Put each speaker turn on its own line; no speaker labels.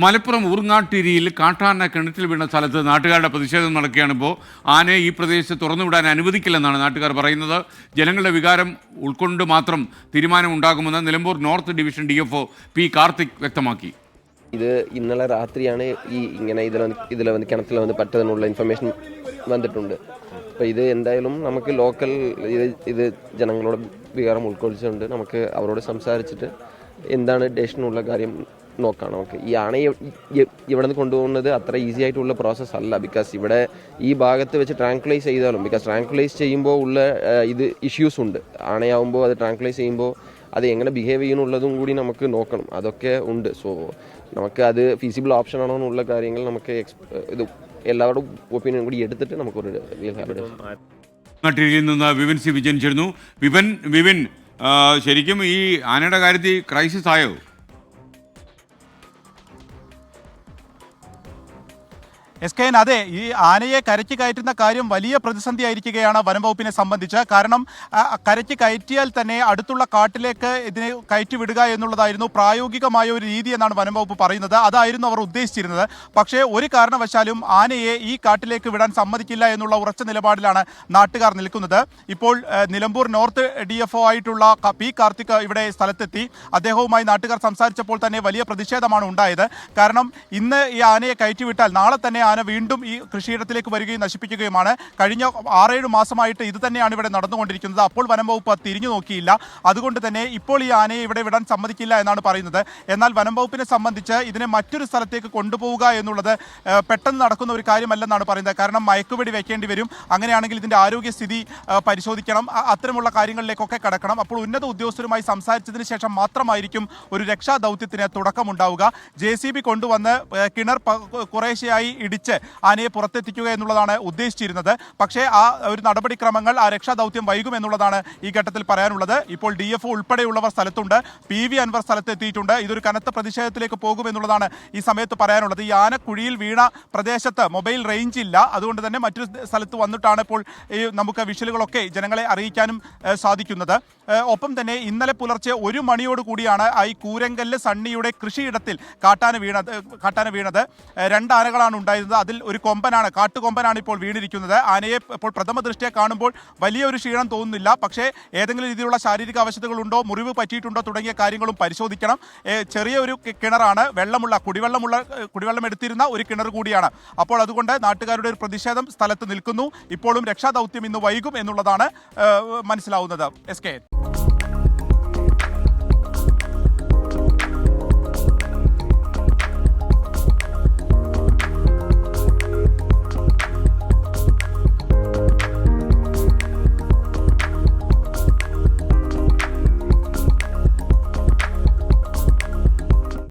മലപ്പുറം ഊർങ്ങാട്ടിരിയിൽ കാട്ടാന കിണറ്റിൽ വീണ സ്ഥലത്ത് നാട്ടുകാരുടെ പ്രതിഷേധം നടക്കുകയാണ് ഇപ്പോൾ. ആനയെ ഈ പ്രദേശത്ത് തുറന്നുവിടാൻ അനുവദിക്കില്ലെന്നാണ് നാട്ടുകാർ പറയുന്നത്. ജനങ്ങളുടെ വികാരം ഉൾക്കൊണ്ട് മാത്രം തീരുമാനം ഉണ്ടാകുമെന്ന് Nilambur north division D P Karthik വ്യക്തമാക്കി.
ഇത് ഇന്നലെ രാത്രിയാണ് ഈ ഇങ്ങനെ ഇതിൽ ഇതിൽ വന്ന് കിണറ്റിൽ വന്ന് പറ്റുന്നുള്ള ഇൻഫർമേഷൻ വന്നിട്ടുണ്ട്. അപ്പോൾ ഇത് എന്തായാലും നമുക്ക് ലോക്കൽ ഇത് ഇത് ജനങ്ങളോട് വികാരം ഉൾക്കൊള്ളിച്ചുകൊണ്ട് നമുക്ക് അവരോട് സംസാരിച്ചിട്ട് എന്താണ് ഡേഷനുള്ള കാര്യം നോക്കാം നമുക്ക് ഈ അണ ഇവിടെ നിന്ന് കൊണ്ടുപോകുന്നത് അത്ര ഈസി ആയിട്ടുള്ള പ്രോസസ്സ് അല്ല. ബിക്കോസ് ഇവിടെ ഈ ഭാഗത്ത് വെച്ച് ട്രാങ്കുലൈസ് ചെയ്താലും ബിക്കോസ് ട്രാങ്കുലൈസ് ചെയ്യുമ്പോൾ ഉള്ള ഇത് ഇഷ്യൂസ് ഉണ്ട്. ആണയാവുമ്പോൾ അത് ട്രാങ്കുലൈസ് ചെയ്യുമ്പോൾ അത് എങ്ങനെ ബിഹേവ് ചെയ്യുന്നുള്ളതും കൂടി നമുക്ക് നോക്കണം. അതൊക്കെ ഉണ്ട്. സോ നമുക്ക് അത് ഫീസിബിൾ ഓപ്ഷൻ ആണോ എന്നുള്ള കാര്യങ്ങൾ നമുക്ക് ഇത് എല്ലാവരുടെ ഒപ്പീനിയൻ കൂടി എടുത്തിട്ട് ഹാബിറ്റ്
ഊർങ്ങാട്ടിരിയിൽ നിന്ന് വിപിൻ സി വിപിൻ വിപിൻ ശരിക്കും ഈ ആനയുടെ കാര്യത്തിൽ ക്രൈസിസ് ആയോ?
എസ് കെ എൻ അതെ ഈ ആനയെ കരയ്ക്ക് കയറ്റുന്ന കാര്യം വലിയ പ്രതിസന്ധിയായിരിക്കുകയാണ് വനം വകുപ്പിനെ സംബന്ധിച്ച്. കാരണം കരയ്ക്ക് കയറ്റിയാൽ തന്നെ അടുത്തുള്ള കാട്ടിലേക്ക് ഇതിനെ കയറ്റി വിടുക എന്നുള്ളതായിരുന്നു പ്രായോഗികമായ ഒരു രീതി എന്നാണ് വനംവകുപ്പ് പറയുന്നത്. അതായിരുന്നു അവർ ഉദ്ദേശിച്ചിരുന്നത്. പക്ഷേ ഒരു കാരണവശാലും ആനയെ ഈ കാട്ടിലേക്ക് വിടാൻ സമ്മതിക്കില്ല എന്നുള്ള ഉറച്ച നിലപാടിലാണ് നാട്ടുകാർ നിൽക്കുന്നത്. ഇപ്പോൾ നിലമ്പൂർ നോർത്ത് ഡി എഫ് ആയിട്ടുള്ള പി കാർത്തിക് ഇവിടെ സ്ഥലത്തെത്തി. അദ്ദേഹവുമായി നാട്ടുകാർ സംസാരിച്ചപ്പോൾ തന്നെ വലിയ പ്രതിഷേധമാണ് ഉണ്ടായത്. കാരണം ഇന്ന് ഈ ആനയെ കയറ്റിവിട്ടാൽ നാളെ തന്നെ ആന വീണ്ടും ഈ കൃഷിയിടത്തിലേക്ക് വരികയും നശിപ്പിക്കുകയുമാണ്. കഴിഞ്ഞ ആറേഴ് മാസമായിട്ട് ഇത് തന്നെയാണ് ഇവിടെ നടന്നുകൊണ്ടിരിക്കുന്നത്. അപ്പോൾ വനം വകുപ്പ് തിരിഞ്ഞു നോക്കിയില്ല. അതുകൊണ്ട് തന്നെ ഇപ്പോൾ ഈ ആനയെ ഇവിടെ വിടാൻ സമ്മതിക്കില്ല എന്നാണ് പറയുന്നത്. എന്നാൽ വനം വകുപ്പിനെ സംബന്ധിച്ച് ഇതിനെ മറ്റൊരു സ്ഥലത്തേക്ക് കൊണ്ടുപോവുക എന്നുള്ളത് പെട്ടെന്ന് നടക്കുന്ന ഒരു കാര്യമല്ലെന്നാണ് പറയുന്നത്. കാരണം മയക്കുവെടി വെക്കേണ്ടി വരും. അങ്ങനെയാണെങ്കിൽ ഇതിന്റെ ആരോഗ്യസ്ഥിതി പരിശോധിക്കണം. അത്തരമുള്ള കാര്യങ്ങളിലേക്കൊക്കെ കടക്കണം. അപ്പോൾ ഉന്നത ഉദ്യോഗസ്ഥരുമായി സംസാരിച്ചതിന് ശേഷം മാത്രമായിരിക്കും ഒരു രക്ഷാ ദൗത്യത്തിന് തുടക്കമുണ്ടാവുക. ജെ സി ബി കൊണ്ടുവന്ന് കിണർ കുറേശ്ശെയായി ഇടിച്ച് ആനയെ പുറത്തെത്തിക്കുക എന്നുള്ളതാണ് ഉദ്ദേശിച്ചിരുന്നത്. പക്ഷേ ആ ഒരു നടപടിക്രമങ്ങൾ ആ രക്ഷാദൗത്യം വൈകും എന്നുള്ളതാണ് ഈ ഘട്ടത്തിൽ പറയാനുള്ളത്. ഇപ്പോൾ ഡി എഫ് ഉൾപ്പെടെയുള്ളവർ സ്ഥലത്തുണ്ട്. പി വി അൻവർ സ്ഥലത്തെത്തിയിട്ടുണ്ട്. ഇതൊരു കനത്ത പ്രതിഷേധത്തിലേക്ക് പോകും എന്നുള്ളതാണ് ഈ സമയത്ത് പറയാനുള്ളത്. ഈ ആന കുഴിയിൽ വീണ പ്രദേശത്ത് മൊബൈൽ റേഞ്ച് ഇല്ല. അതുകൊണ്ട് തന്നെ മറ്റൊരു സ്ഥലത്ത് വന്നിട്ടാണ് ഇപ്പോൾ ഈ നമുക്ക് വിഷലുകളൊക്കെ ജനങ്ങളെ അറിയിക്കാനും സാധിക്കുന്നത്. ഒപ്പം തന്നെ ഇന്നലെ പുലർച്ചെ ഒരു മണിയോട് കൂടിയാണ് ഈ കൂരങ്കല്ല് സണ്ണിയുടെ കൃഷിയിടത്തിൽ കാട്ടാന വീണത് കാട്ടാന വീണത്. രണ്ടാനകളാണ് രണ്ട് ആനകളാണ് ഉണ്ടായിരുന്നത് അതിൽ ഒരു കൊമ്പനാണ് കാട്ടുകൊമ്പനാണ് ഇപ്പോൾ വീണിരിക്കുന്നത്. ആനയെ ഇപ്പോൾ പ്രഥമ ദൃഷ്ടിയെ കാണുമ്പോൾ വലിയൊരു ക്ഷീണം തോന്നുന്നില്ല. പക്ഷേ ഏതെങ്കിലും രീതിയിലുള്ള ശാരീരിക അവശതകളുണ്ടോ മുറിവ് പറ്റിയിട്ടുണ്ടോ തുടങ്ങിയ കാര്യങ്ങളും പരിശോധിക്കണം. ചെറിയൊരു കിണറാണ്. വെള്ളമുള്ള കുടിവെള്ളമുള്ള കുടിവെള്ളം എടുത്തിരുന്ന ഒരു കിണർ കൂടിയാണ്. അപ്പോൾ അതുകൊണ്ട് നാട്ടുകാരുടെ ഒരു പ്രതിഷേധം സ്ഥലത്ത് നിൽക്കുന്നു. ഇപ്പോഴും രക്ഷാദൗത്യം ഇന്ന് വൈകും എന്നുള്ളതാണ് മനസ്സിലാവുന്നത്. S K.